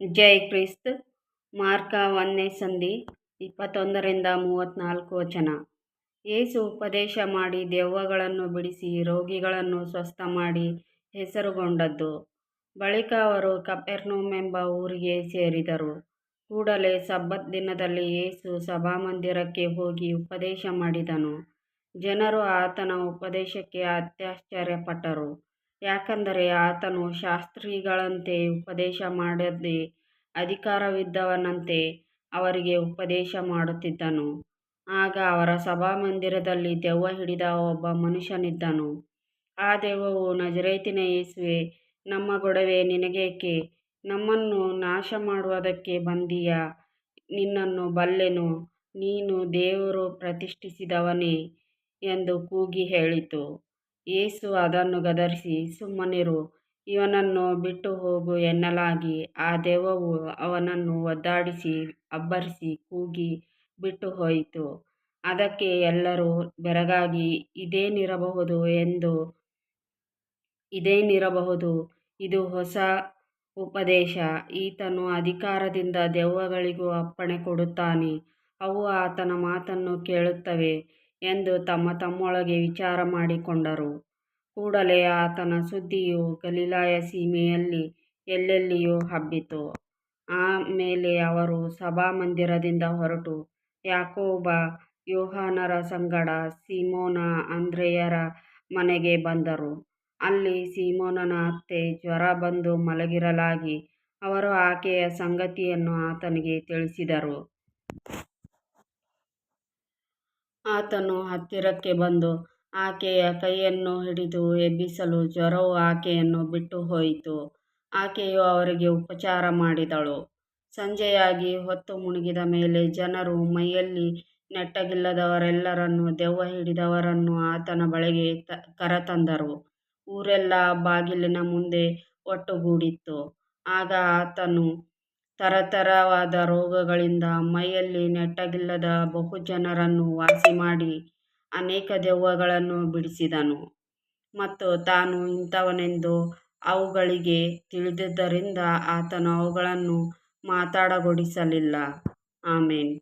ಜೈ Christ mark ಒಂದನೇ ಸಂಧಿ, ಇಪ್ಪತ್ತೊಂದರಿಂದ ಮೂವತ್ತ್ನಾಲ್ಕು ವಚನ. ಏಸು ಉಪದೇಶ ಮಾಡಿ ದೆವ್ವಗಳನ್ನು ಬಿಡಿಸಿ ರೋಗಿಗಳನ್ನು ಸ್ವಸ್ಥ ಮಾಡಿ ಹೆಸರುಗೊಂಡದ್ದು. ಬಳಿಕ ಅವರು ಕಪೆರ್ನೋಮ್ ಕಪೆರ್ನೌಮೆಂಬ ಊರಿಗೆ ಸೇರಿದರು. ಕೂಡಲೇ ಸಬ್ಬತ್ ದಿನದಲ್ಲಿ ಏಸು ಸಭಾಮಂದಿರಕ್ಕೆ ಹೋಗಿ ಉಪದೇಶ ಮಾಡಿದನು. ಜನರು ಆತನ ಉಪದೇಶಕ್ಕೆ ಅತ್ಯಾಶ್ಚರ್ಯಪಟ್ಟರು. ಯಾಕಂದರೆ ಆತನು ಶಾಸ್ತ್ರಿಗಳಂತೆ ಉಪದೇಶ ಮಾಡದೆ ಅಧಿಕಾರವಿದ್ದವನಂತೆ ಅವರಿಗೆ ಉಪದೇಶ ಮಾಡುತ್ತಿದ್ದನು. ಆಗ ಅವರ ಸಭಾ ಮಂದಿರದಲ್ಲಿ ದೆವ್ವ ಹಿಡಿದ ಒಬ್ಬ ಮನುಷ್ಯನಿದ್ದನು. ಆ ದೆವ್ವವು, ನಜರೇತಿನ ಯೇಸುವೇ, ನಮ್ಮ ಗೊಡವೆ ನಿನಗೇಕೆ? ನಮ್ಮನ್ನು ನಾಶ ಮಾಡುವುದಕ್ಕೆ ಬಂದೀಯಾ? ನಿನ್ನನ್ನು ಬಲ್ಲೆನು? ನೀನು ದೇವರು ಪ್ರತಿಷ್ಠಿಸಿದವನೇ? ಎಂದು ಕೂಗಿ ಹೇಳಿತು. ಯೇಸು ಅದನ್ನು ಗದರಿಸಿ, ಸುಮ್ಮನಿರು, ಇವನನ್ನು ಬಿಟ್ಟು ಹೋಗು ಎನ್ನಲಾಗಿ, ಆ ದೆವ್ವವು ಅವನನ್ನು ಒದ್ದಾಡಿಸಿ, ಅಬ್ಬರಿಸಿ, ಕೂಗಿ ಬಿಟ್ಟುಹೋಯಿತು ಅದಕ್ಕೆ ಎಲ್ಲರೂ ಬೆರಗಾಗಿ, ಇದೇನಿರಬಹುದು ಎಂದು, ಇದೇನಿರಬಹುದು? ಇದು ಹೊಸ ಉಪದೇಶ. ಈತನು ಅಧಿಕಾರದಿಂದ ದೆವ್ವಗಳಿಗೂ ಅಪ್ಪಣೆ ಕೊಡುತ್ತಾನೆ. ಅವು ಆತನ ಮಾತನ್ನು ಕೇಳುತ್ತವೆ ಎಂದು ತಮ್ಮ ತಮ್ಮೊಳಗೆ ವಿಚಾರ ಮಾಡಿಕೊಂಡರು. ಕೂಡಲೇ ಆತನ ಸುದ್ದಿಯು ಗಲಿಲಾಯ ಸೀಮೆಯಲ್ಲಿ ಎಲ್ಲೆಲ್ಲಿಯೂ ಹಬ್ಬಿತು. ಆಮೇಲೆ ಅವರು ಸಭಾಮಂದಿರದಿಂದ ಹೊರಟು. ಯಾಕೋಬ, ಯೋಹಾನರ ಸಂಗಡ ಸೀಮೋನ ಅಂದ್ರೆಯರ ಮನೆಗೆ ಬಂದರು. ಅಲ್ಲಿ ಸೀಮೋನನ ಅತ್ತೆ ಜ್ವರ ಬಂದು ಮಲಗಿರಲಾಗಿ ಅವರು ಆಕೆಯ ಸಂಗತಿಯನ್ನು ಆತನಿಗೆ ತಿಳಿಸಿದರು. ಆತನು ಹತ್ತಿರಕ್ಕೆ ಬಂದು ಆಕೆಯ ಕೈಯನ್ನು ಹಿಡಿದು ಎಬ್ಬಿಸಲು ಜ್ವರವು ಆಕೆಯನ್ನು ಬಿಟ್ಟು ಹೋಯಿತು. ಆಕೆಯು ಅವರಿಗೆ ಉಪಚಾರ ಮಾಡಿದಳು. ಸಂಜೆಯಾಗಿ ಹೊತ್ತು ಮುಳುಗಿದ ಮೇಲೆ ಜನರು ಮೈಯಲ್ಲಿ ನೆಟ್ಟಗಿಲ್ಲದವರೆಲ್ಲರನ್ನು, ದೆವ್ವ ಹಿಡಿದವರನ್ನು ಆತನ ಬಳಿಗೆ ಕರತಂದರು. ಊರೆಲ್ಲ ಬಾಗಿಲಿನ ಮುಂದೆ ಒಟ್ಟುಗೂಡಿತ್ತು. ಆಗ ಆತನು ತರತರವಾದ ರೋಗಗಳಿಂದ ಮೈಯಲ್ಲಿ ನೆಟ್ಟಗಿಲ್ಲದ ಬಹು ಜನರನ್ನು ವಾಸಿಮಾಡಿ ಅನೇಕ ದೆವ್ವಗಳನ್ನು ಬಿಡಿಸಿದನು. ಮತ್ತು ತಾನು ಇಂಥವನೆಂದು ಅವುಗಳಿಗೆ ತಿಳಿದಿದ್ದರಿಂದ ಆತನು ಅವುಗಳನ್ನು ಮಾತಾಡಗೊಡಿಸಲಿಲ್ಲ. ಆಮೆನ್.